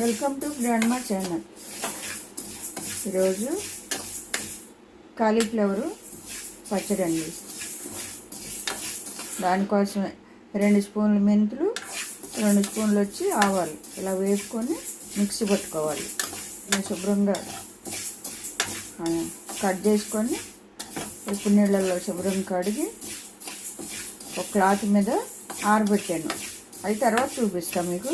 Welcome to grandma channel. ఈరోజు cauliflower పచ్చడి అండి. దానికోసమే రెండు స్పూన్లు మెంతులు రెండు స్పూన్లు వచ్చి ఆవాలు. ఇలా వేసుకొని మిక్సీ పట్టుకోవాలి. శుభ్రంగా కట్ చేసుకొని ఉప్పు నీళ్ళల్లో శుభ్రంగా కడిగి ఒక క్లాత్ మీద ఆరబెట్టాను. అది తర్వాత చూపిస్తాను మీకు.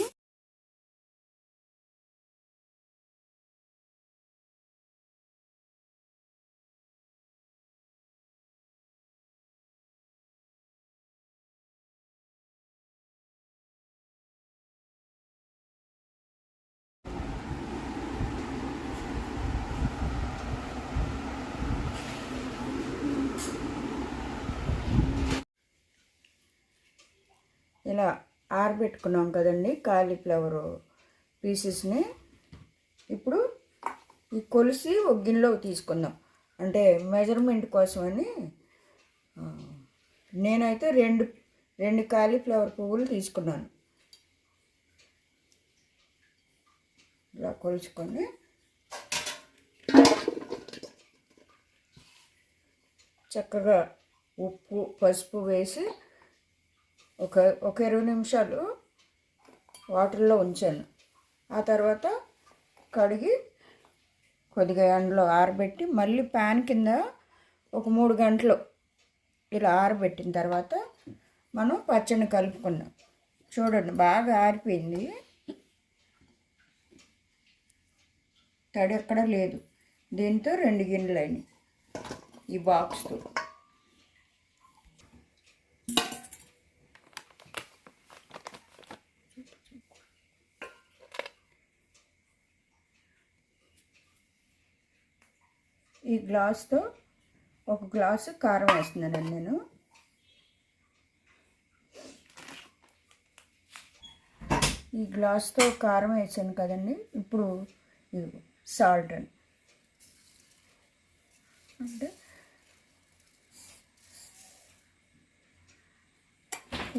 ఇలా ఆరబెట్టుకున్నాం కదండి కాలీఫ్లవర్ పీసెస్ని. ఇప్పుడు ఈ కొలిసి ఒక గిన్నెలో తీసుకుందాం. అంటే మెజర్మెంట్ కోసమని నేనైతే రెండు రెండు కాలీఫ్లవర్ పువ్వులు తీసుకున్నాను. ఇలా కొలుచుకొని చక్కగా ఉప్పు పసుపు వేసి ఒక ఒక ఇరవై నిమిషాలు వాటర్లో ఉంచాను. ఆ తర్వాత కడిగి కొద్దిగా ఎండలో ఆరబెట్టి మళ్ళీ ప్యాన్ కింద ఒక మూడు గంటలు ఇలా ఆరబెట్టిన తర్వాత మనం పచ్చడిని కలుపుకున్నాం. చూడండి బాగా ఆరిపోయింది. తడి ఎక్కడ లేదు. దీంతో రెండు గిన్నెలు అయినాయి ఈ బాక్స్తో. ఈ గ్లాస్తో ఒక గ్లాసు కారం వేస్తున్నానండి నేను. ఈ గ్లాస్తో కారం వేసాను కదండి ఇప్పుడు సాల్ట్ అండి. అంటే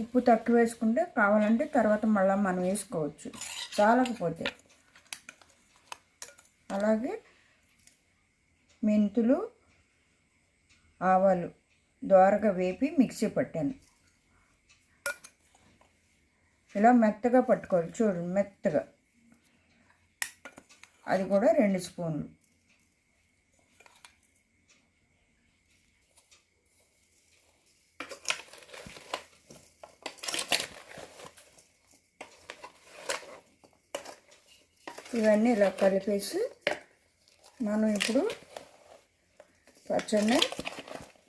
ఉప్పు తక్కువ వేసుకుంటే కావాలంటే తర్వాత మళ్ళీ మనం వేసుకోవచ్చు చాలకపోతే. అలాగే మెంతులు ఆవాలు దోరగా వేపి మిక్సీ పట్టాను. ఇలా మెత్తగా పట్టుకోవాలి. చూడు మెత్తగా. అది కూడా రెండు స్పూన్లు. ఇవన్నీ ఇలా కలిపేసి మనం ఇప్పుడు పచ్చడిని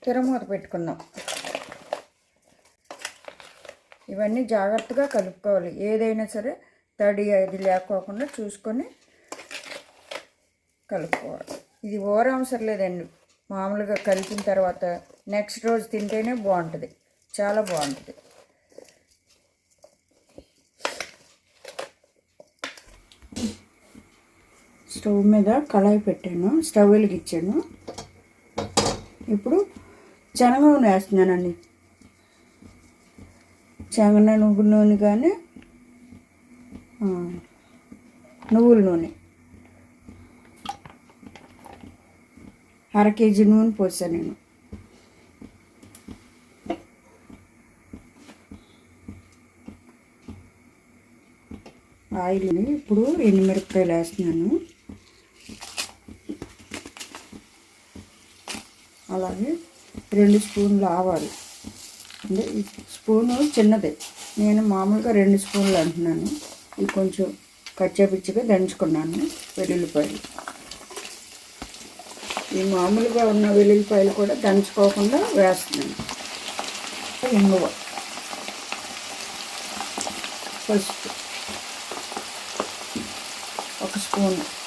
తిరమూత పెట్టుకుందాం ఇవన్నీ జాగ్రత్తగా కలుపుకోవాలి. ఏదైనా సరే తడి అది లేకోకుండా చూసుకొని కలుపుకోవాలి. ఇది ఓర అవసరం లేదండి. మామూలుగా కలిపిన తర్వాత నెక్స్ట్ రోజు తింటేనే బాగుంటుంది. చాలా బాగుంటుంది. స్టవ్ మీద కళాయి పెట్టాను. స్టవ్ వెలిగించాను. ఇప్పుడు శనగ నూనె వేస్తున్నానండి శనగ నువ్వుల నూనె కానీ నువ్వుల నూనె. అర కేజీ నూనె పోసాను నేను. ఆయిల్ని ఇప్పుడు ఎండుమిరపకాయలు వేస్తున్నాను. అలాగే రెండు స్పూన్లు ఆవాలు. అంటే ఈ స్పూను చిన్నదే. నేను మామూలుగా రెండు స్పూన్లు అంటున్నాను. ఇది కొంచెం కచ్చాపిచ్చిగా దంచుకున్నాను వెల్లుల్లిపాయలు. ఈ మామూలుగా ఉన్న వెల్లుల్లిపాయలు కూడా దంచుకోకుండా వేస్తున్నాను. ఇంగువ. పసుపు. ఒక స్పూన్.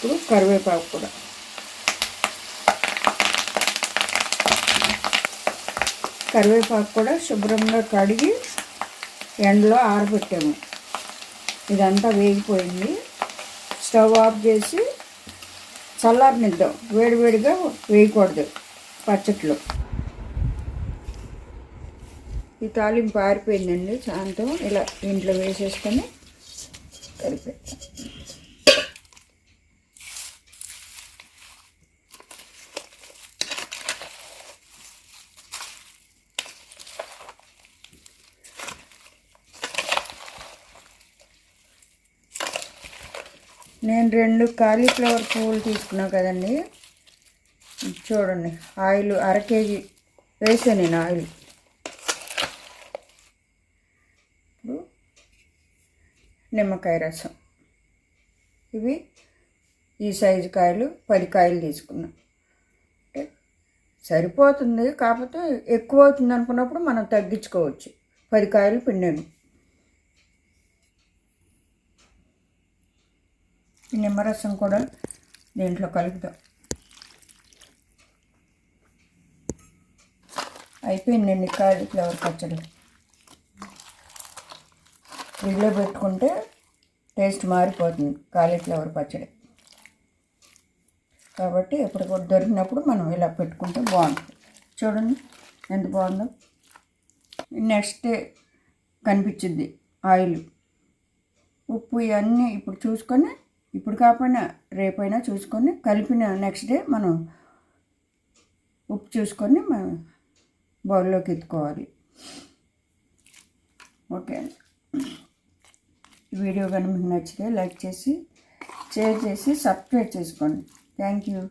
ఇప్పుడు కరివేపాకు కూడా. కరివేపాకు కూడా శుభ్రంగా కడిగి ఎండలో ఆరబెట్టాము. ఇదంతా వేగిపోయింది. స్టవ్ ఆఫ్ చేసి చల్లారనిద్దాం. వేడివేడిగా వేయకూడదు పచ్చట్లో. ఈ తాలింపు ఆరిపోయిందండి. శాంతం ఇలా ఇంట్లో వేసేసుకొని కలిపి నేను రెండు కాలీఫ్లవర్ పువ్వులు తీసుకున్నా కదండి. చూడండి ఆయిల్ అర కేజీ వేసాను నేను ఆయిల్. ఇప్పుడు నిమ్మకాయ రసం. ఇవి ఈ సైజు కాయలు పది కాయలు తీసుకున్నాం. అంటే సరిపోతుంది కాకపోతే ఎక్కువ అవుతుంది అనుకున్నప్పుడు మనం తగ్గించుకోవచ్చు. పది కాయలు పిండాను. ఈ నిమ్మరసం కూడా దీంట్లో కలుపుతాం. అయిపోయిందండి కాలీఫ్లవర్ పచ్చడి. ఫ్రిడ్జ్లో పెట్టుకుంటే టేస్ట్ మారిపోతుంది కాలీఫ్లవర్ పచ్చడి. కాబట్టి ఎప్పుడు దొరికినప్పుడు మనం ఇలా పెట్టుకుంటే బాగుంటుంది. చూడండి ఎంత బాగుందో. నెక్స్ట్ డే కనిపించింది ఆయిల్. ఉప్పు ఇవన్నీ ఇప్పుడు చూసుకొని ఇప్పుడు కాకపోయినా రేపైనా చూసుకొని కలిపిన నెక్స్ట్ డే మనం ఉప్పు చూసుకొని మనం బౌల్లోకి ఎత్తుకోవాలి. ఓకే. అండి వీడియో కనుక మీకు నచ్చితే లైక్ చేసి షేర్ చేసి సబ్స్క్రైబ్ చేసుకోండి. Thank you.